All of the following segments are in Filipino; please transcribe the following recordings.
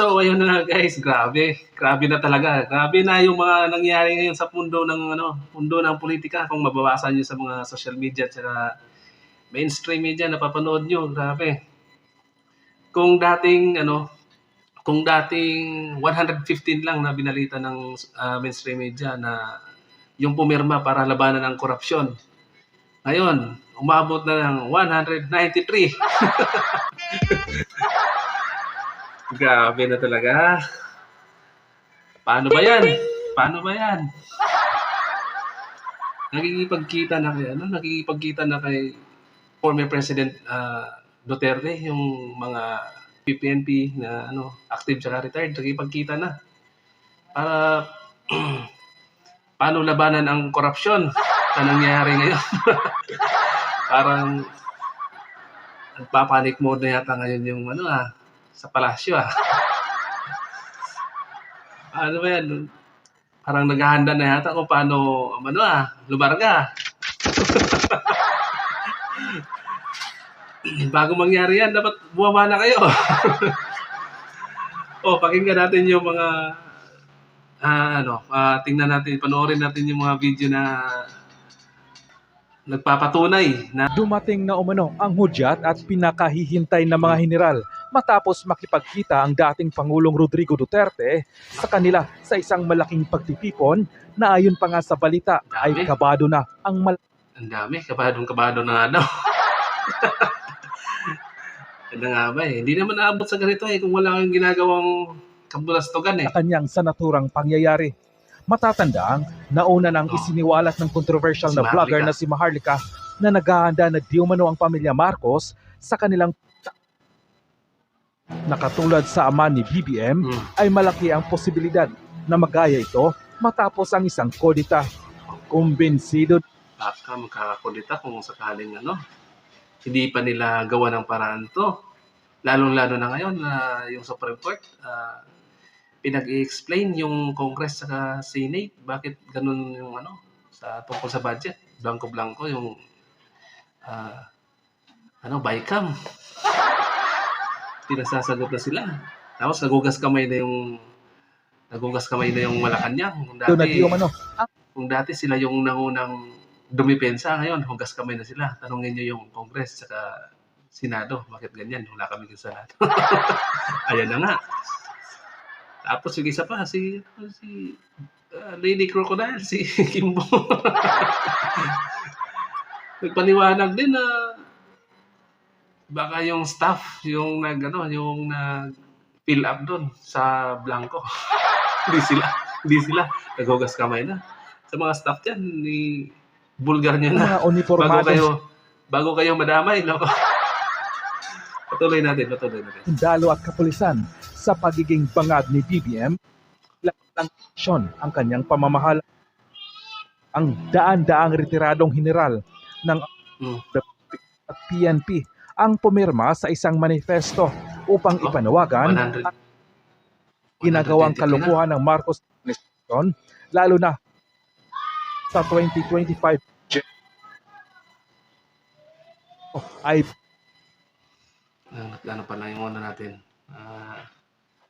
So, ayun na guys, grabe. Grabe na talaga. Grabe na yung mga nangyayari ngayon sa mundo ng ano, mundo ng politika kung mababasa niyo sa mga social media at saka mainstream media napapanood niyo, grabe. Kung dating ano, kung dating 115 lang na binalita ng ah, mainstream media na yung pumirma para labanan ang korupsyon. Ngayon, umabot na ng 193. Grabe na talaga. Paano ba yan? Paano ba yan? Nakikipagkita na kay, ano, nakikipagkita na kay former President ah, Duterte, yung mga PPNP na ano, active tsaka retired, nakikipagkita na. Para paano labanan ang korupsyon na nangyayari ngayon. Parang nagpapanik mode na yata ngayon yung ano ah, sa palasyo ah. ano ba yan? Parang naghahanda na yata kung paano, ano ah, lumarga. Bago mangyari yan, dapat buwaba na kayo. oh, pakinggan natin yung mga, ah, ano, ah, tingnan natin, panoorin natin yung mga video na nagpapatunay na Dumating na umano ang hudyat at pinakahihintay ng mga general matapos makipagkita ang dating Pangulong Rodrigo Duterte sa kanila sa isang malaking pagtitipon na ayon pa nga sa balita ay kabado na ang mal- Ang dami, kabadong kabado na nga daw. Ano nga ba eh. Hindi naman naabot sa ganito eh kung wala kang ginagawang kabulastogan eh. sa kanyang sanaturang pangyayari. Matatandang nauna nang Oh. isiniwalat ng controversial Si na vlogger na si Maharlika na naghahanda na di umano ang pamilya Marcos sa kanilang nakatulad sa ama ni BBM Hmm. ay malaki ang posibilidad na magaya ito matapos ang isang kodita. Kumbinsido Baka magkakakulita kung sakaling ano, hindi pa nila gawa ng paraan to. Lalong-lalo na ngayon na yung Supreme Court, ah, pinag-i-explain yung Congress sa Senate bakit ganun yung ano sa tungkol sa budget. Blanco-blanco yung ah, ano, bycam. Pinasasagot na sila. Tapos nagugas kamay na yung nagugas kamay na yung Malacanang. Kung dati, di umano kung dati sila yung nangunang dumipensa, ngayon hugas kamay na sila. Tanungin nyo yung Congress saka Senado, bakit ganyan? Wala kami sa Senado. Ayan na nga. Tapos yung isa pa, si, si uh, Lady Crocodile, si Kimbo. Nagpaniwanag din na baka yung staff, yung nag, ano, yung nag fill up doon sa Blanco. hindi sila, hindi sila. Naghugas kamay na. Sa mga staff dyan, ni bulgar nyo na. mga Bago kayo, bago kayo madamay, no? patuloy natin, patuloy natin. sundalo at kapulisan sa pagiging bangag ni BBM lang aksyon ang kanyang pamamahal ang daan-daang retiradong general ng Mm. at PNP ang pumirma sa isang manifesto upang Oh, ipanawagan 100. ang ginagawang 120 na. kalukuhan ng Marcos administration lalo na sa 2025 Oh, ay Ano, ano pa lang yung ano natin? Ah,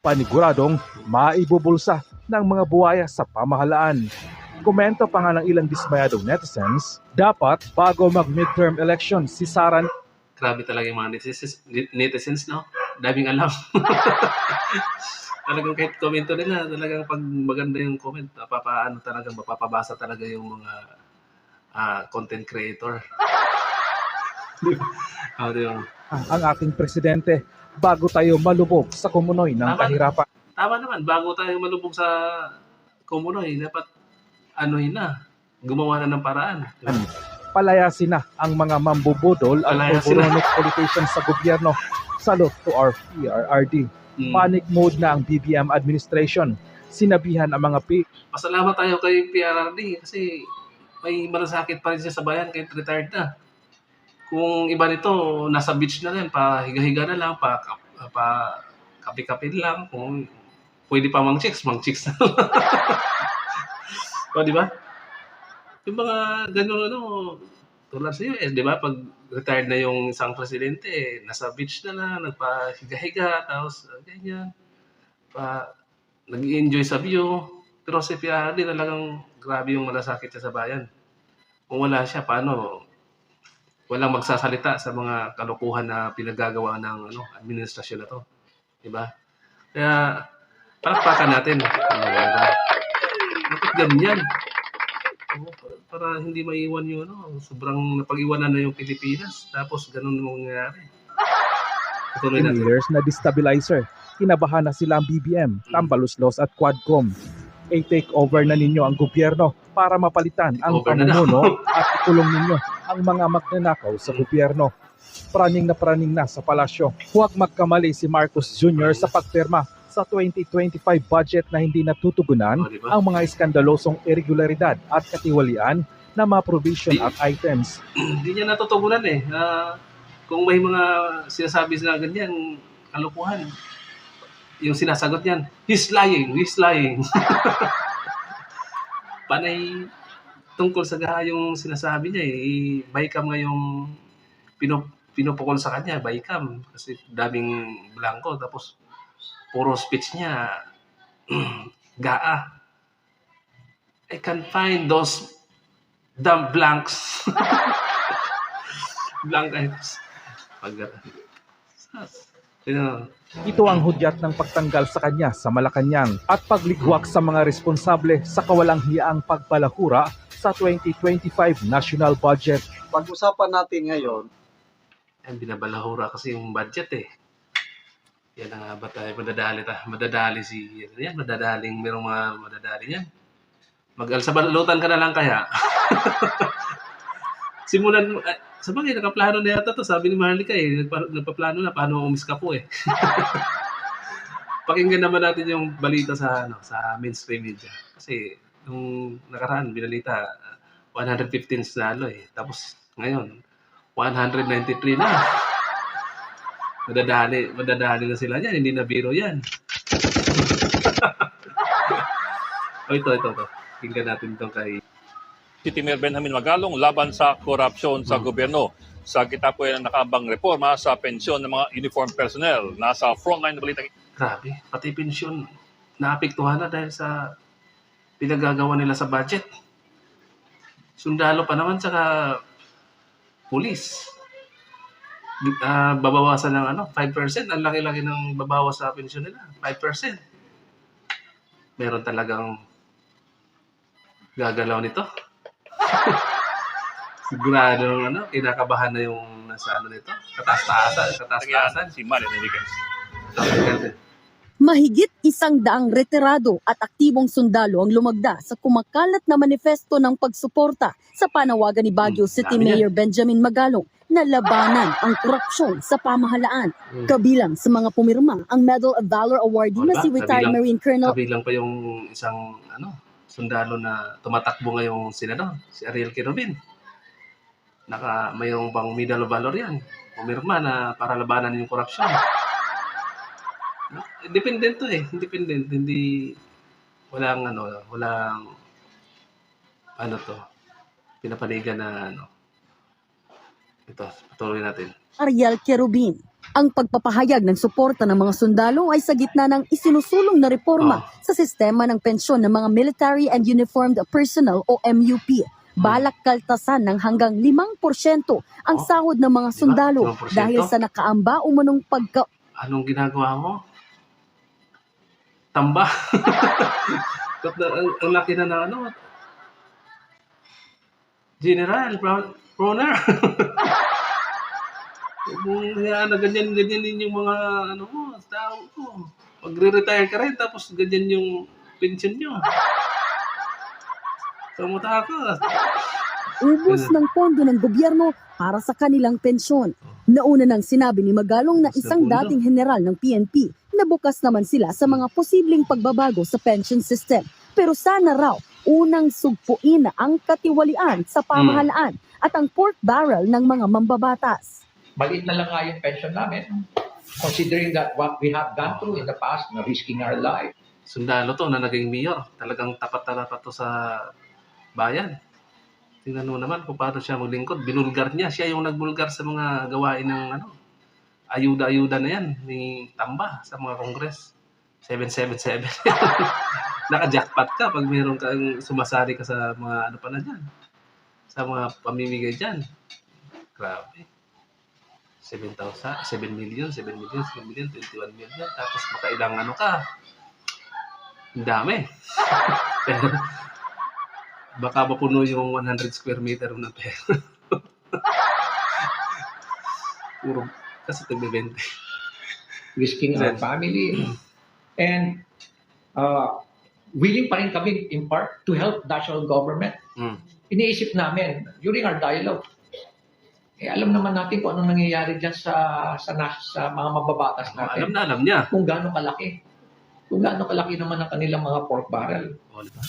paniguradong maibubulsa ng mga buhaya sa pamahalaan. Komento pa nga ng ilang dismayadong netizens, dapat bago mag-midterm election si Sara grabe talaga yung mga netizens, netizens no? Daming alam. talagang kahit komento nila, talagang pag maganda yung comment, papaano talagang mapapabasa talaga yung mga ah, content creator. Di ba? Ah, di ba? ang aking presidente bago tayo malubog sa kumunoy ng Tama. kahirapan. Tama naman, bago tayo malubog sa Kumunoy, dapat anuhin na, gumawa na ng paraan. Ba? Palayasin na ang mga mambubudol at purpuronic politicians sa gobyerno. Salute to our PRRD. Mm. Panic mode na ang BBM administration. Sinabihan ang mga P Pasalamat tayo kay PRRD kasi may malasakit pa rin siya sa bayan kahit retired na. Kung iba nito, nasa beach na rin, pa higa-higa na lang, pa, pa kape-kape lang. Kung pwede pa mang chicks, mang chicks na lang. o, di ba? Yung mga ganun ano, tulad sa US, di ba? Pag retired na yung isang presidente, nasa beach na lang, nagpahiga-higa, tapos uh, ganyan. pa nag enjoy sa view. Pero si PRD talagang grabe yung malasakit niya sa bayan. Kung wala siya, paano? Walang magsasalita sa mga kalokohan na pinagagawa ng ano, administrasyon na to. Diba? Kaya, palakpakan natin. Ano, diba? Bakit ganyan? Para, hindi maiwan yung ano, sobrang napag-iwanan na yung Pilipinas. Tapos ganun yung mangyayari. Tutuloy natin. Years na destabilizer. Kinabahan na sila ang BBM, Tambaluslos at Quadcom. I-take over na ninyo ang gobyerno para mapalitan ang pamumuno at ikulong ninyo ang mga magnanakaw sa gobyerno. Praning na praning na sa palasyo. Huwag magkamali si Marcos Jr. sa pagpirma sa 2025 budget na hindi natutugunan O, diba? ang mga iskandalosong irregularidad at katiwalian na mga provision at items. Hindi niya natutugunan eh. Ah, kung may mga sinasabi na ganyan, kalukuhan. Yung sinasagot niyan, he's lying, he's lying. Panay tungkol sa gaha yung sinasabi niya eh. I-bycam nga yung pino, pinupukol sa kanya, bycam. Kasi daming blanco. Tapos, puro speech niya, gaa. I can find those dumb blanks. Blank items. Pag? Ito ang hudyat ng pagtanggal sa kanya sa Malacanang at pagligwak sa mga responsable sa kawalang hiyaang pagbalahura sa 2025 national budget. pag-usapan natin ngayon, Ang binabalahura kasi yung budget eh. Yan na nga ba tayo madadali ta? Madadali si yan, madadaling merong mga madadali yan. Mag-alsabalutan ka na lang kaya. Simulan eh, sa bagay, nakaplano na yata to. Sabi ni Maharlika eh, nagpa, nagpaplano na paano umiska po eh. Pakinggan naman natin yung balita sa ano sa mainstream media. Kasi nung nakaraan, binalita, 115 nalo eh. Tapos ngayon, 193 na. Madadali, madadali na sila yan. Hindi na biro yan. o ito, ito, ito. Tingnan natin itong kay City Mayor Benjamin Magalong laban sa korupsyon sa Hmm. gobyerno. Sa kita po yan ang nakaabang reforma sa pensyon ng mga uniform personnel. Nasa frontline na balita Grabe, pati pensyon naapektuhan na dahil sa pinagagawa nila sa budget. Sundalo pa naman saka pulis. Ah, babawasan ng ano, 5%. Ang laki-laki ng babawas sa pensyon nila. 5%. Meron talagang gagalaw nito. Sigurado ano, kinakabahan na yung nasa ano nito. Kataas-taasan, kataas-taasan. si Mario Enriquez. Talagang Mahigit isang daang retirado at aktibong sundalo ang lumagda sa kumakalat na manifesto ng pagsuporta sa panawagan ni Baguio Hmm, City yan. Mayor Benjamin Magalong na labanan ang korupsyon sa pamahalaan. Mm. Kabilang sa mga pumirma ang Medal of Valor awardee na si retired kabilang- Marine Colonel kabilang pa yung isang ano sundalo na tumatakbo ngayong senador, si Ariel Kirobin. Naka mayroong bang medal of valor yan. Pumirma na para labanan yung korupsyon. Independent to eh. Independent. Hindi walang ano, walang ano to, pinapanigan na ano. Ito, patuloy natin. Ariel Kerubin. Ang pagpapahayag ng suporta ng mga sundalo ay sa gitna ng isinusulong na reforma Oh. sa sistema ng pensyon ng mga Military and Uniformed Personnel o MUP. Balak kaltasan ng hanggang 5% ang Oh. sahod ng mga Diba? sundalo 5%? dahil sa nakaamba umunong pagka anong ginagawa mo? Tamba. Ang, ang laki na na ano? General, Brown, mong hayaan na ganyan, ganyan din yung mga ano mo, tao ko. Magre-retire ka rin, tapos ganyan yung pension nyo. Kamuta ka. ubos ng pondo ng gobyerno para sa kanilang pensyon. Nauna nang sinabi ni Magalong na ng isang dating general ng PNP na bukas naman sila sa mga posibleng pagbabago sa pension system. Pero sana raw unang sugpuin na ang katiwalian sa pamahalaan at ang pork barrel ng mga mambabatas. maliit na lang nga yung pension namin. Considering that what we have gone through in the past, na risking our life, Sundalo to na naging mayor. Talagang tapat na tapat to sa bayan. Tingnan mo naman kung paano siya maglingkod. Binulgar niya. Siya yung nagbulgar sa mga gawain ng ano, ayuda-ayuda na yan ni Tamba sa mga kongres. 777. Naka-jackpot ka pag meron kang sumasali ka sa mga ano pa na dyan. Sa mga pamimigay dyan. Grabe. 7,000, 7 million, 7 million, 7 million, 21 million. Tapos makailang ano ka. Ang dami. Pero baka mapuno yung 100 square meter ng pera. Puro kasi 20. risking our family. And uh, willing pa rin kami in part to help national government. Mm. Iniisip namin during our dialogue, eh, alam naman natin kung anong nangyayari dyan sa, sa, nas- sa mga mababatas Alam natin. na alam niya. Kung gaano kalaki. Kung gaano kalaki naman ang kanilang mga pork barrel. O, diba?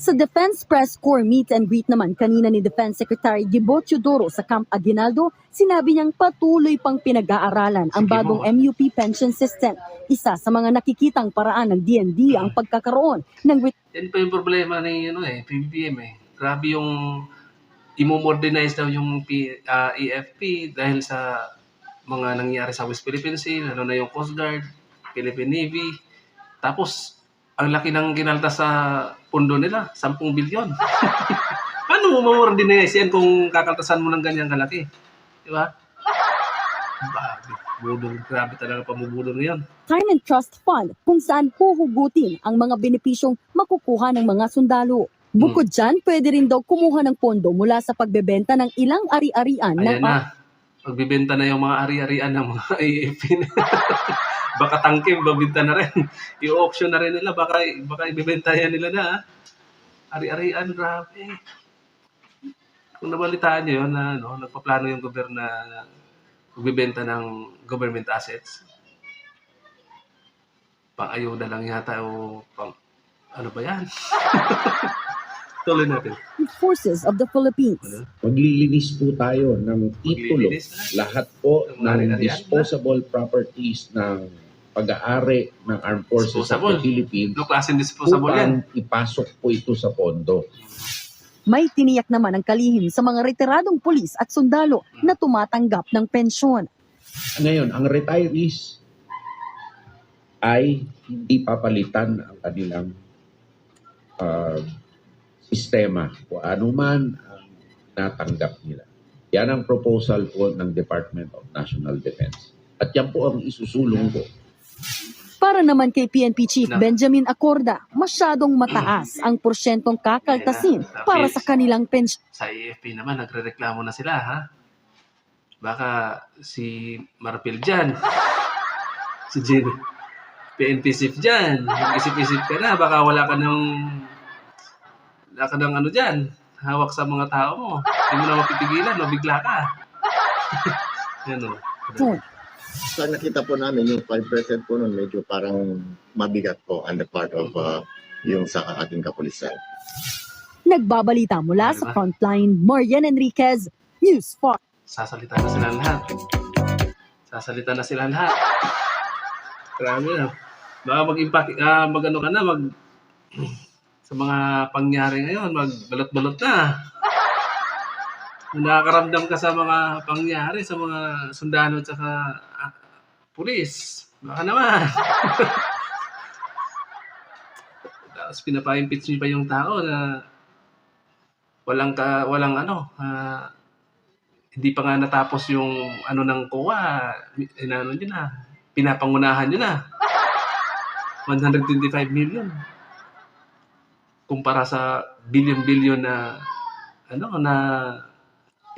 Sa Defense Press Corps meet and greet naman kanina ni Defense Secretary Gibo Teodoro sa Camp Aguinaldo, sinabi niyang patuloy pang pinag-aaralan ang bagong. MUP pension system. Isa sa mga nakikitang paraan ng DND ang pagkakaroon ng Yan pa yung problema ni ano eh, PBBM eh. Grabe yung imo-modernize daw yung P, ah, EFP dahil sa mga nangyari sa West Philippine Sea, ano na yung Coast Guard, Philippine Navy. Tapos, ang laki ng kinaltas sa pundo nila, 10 bilyon. Paano mo ma-modernize yan kung kakaltasan mo ng ganyang kalaki? Di ba? Grabe. Budol, grabe talaga pamubudol ngayon. Retirement Trust Fund kung saan huhugutin ang mga benepisyong makukuha ng mga sundalo. Bukod dyan, pwede rin daw kumuha ng pondo mula sa pagbebenta ng ilang ari-arian ng Ayan na. Pagbibenta na yung mga ari-arian ng mga AFP na. baka tangke, babenta na rin. I-auction na rin nila. Baka, baka ibibenta yan nila na. ah. Ari-arian, grabe. Kung nabalitaan nyo yun, na ano, nagpaplano yung gobyerno na magbibenta ng government assets. Pang-ayuda lang yata o pang, ano ba yan? Tuloy natin. Forces of the Philippines. Ano? maglilinis po tayo ng titulo. Lahat po Ng disposable properties ng pag-aari ng Armed Forces of the Philippines Ano klaseng disposable yan? ipasok po ito sa pondo. May tiniyak naman ang kalihim sa mga retiradong pulis at sundalo na tumatanggap ng pensyon. Ngayon, ang retirees ay hindi papalitan ang kanilang ah, sistema kung ano man ang natanggap nila. Yan ang proposal po ng Department of National Defense. At yan po ang isusulong ko Para naman kay PNP Chief Benjamin Acorda, masyadong mataas ang porsyentong kakaltasin para sa kanilang pensyon. sa AFP naman, nagre-reklamo na sila, ha? Baka si Marpil dyan, si Jin, PNP Chief dyan, mag-isip-isip ka na, baka wala ka ng, wala ka ng ano dyan, hawak sa mga tao mo. Hindi mo na mapipigilan, mabigla ka. Yan o. sa nakita po namin, yung 5% po nun, medyo parang mabigat po on the part of uh, yung sa ating kapulisan. Nagbabalita mula sa Diba? Frontline, Marian Enriquez, News 4. Sasalita na sila lahat. Sasalita na sila lahat. Grabe na. Baka mag-impact, ah, mag ano ka na, mag, sa mga pangyari ngayon, magbalot-balot na. Nakakaramdam ka sa mga pangyari, sa mga sundalo at saka ah, pulis. Baka naman. Tapos pinapa-impeach niyo pa yung tao na walang ka, walang ano, ah, hindi pa nga natapos yung ano ng COA, inano nyo na, pinapangunahan nyo na. 125 million. Kumpara sa billion-billion na ano na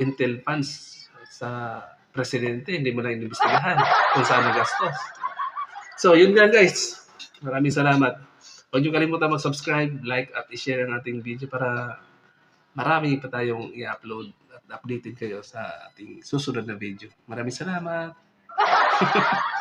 intel funds sa presidente, hindi mo na inimbestigahan kung saan nagastos. So, yun nga guys. Maraming salamat. Huwag niyo kalimutan mag-subscribe, like, at i-share ang ating video para marami pa tayong i-upload at updated kayo sa ating susunod na video. Maraming salamat!